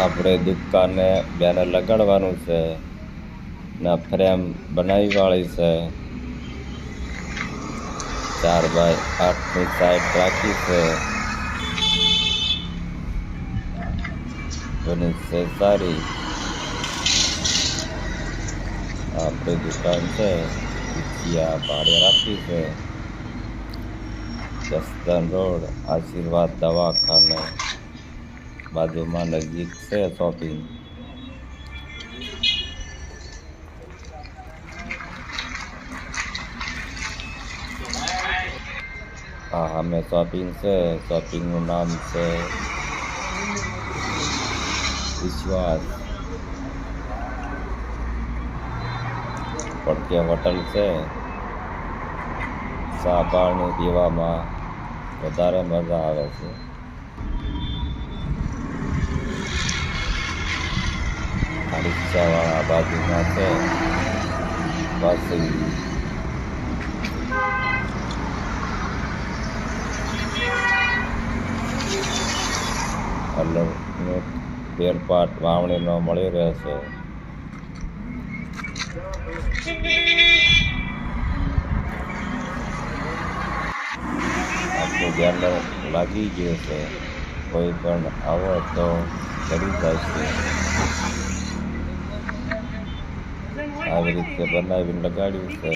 આપણે દુકાને બેનર લગાડવાનું છે ને ફ્રેમ બનાવી વાળી છે. ચાર બાય આઠની સાઈડ રાખી છે. બની છે સારી આપણી દુકાન છે. આ ભાડે રાખી છે. જસદન રોડ, આશીર્વાદ દવાખાને. બાજુમાં નજીક છે શોપિંગ હા, અમે શોપિંગ છે. શોપિંગનું નામ છે વિશ્વાસ. પડકે હોટલ છે. ચા પાણી પીવામાં વધારે મજા આવે છે. રિક્ષાવાળા બાજુમાં છે બસ કલરનો ફેરપાટ મળી રહેશે આપણું બેનર લાગી ગયું છે કોઈ પણ આવો તો ચડી જાય છે આવી રીતે બનાવીને લગાડ્યું છે.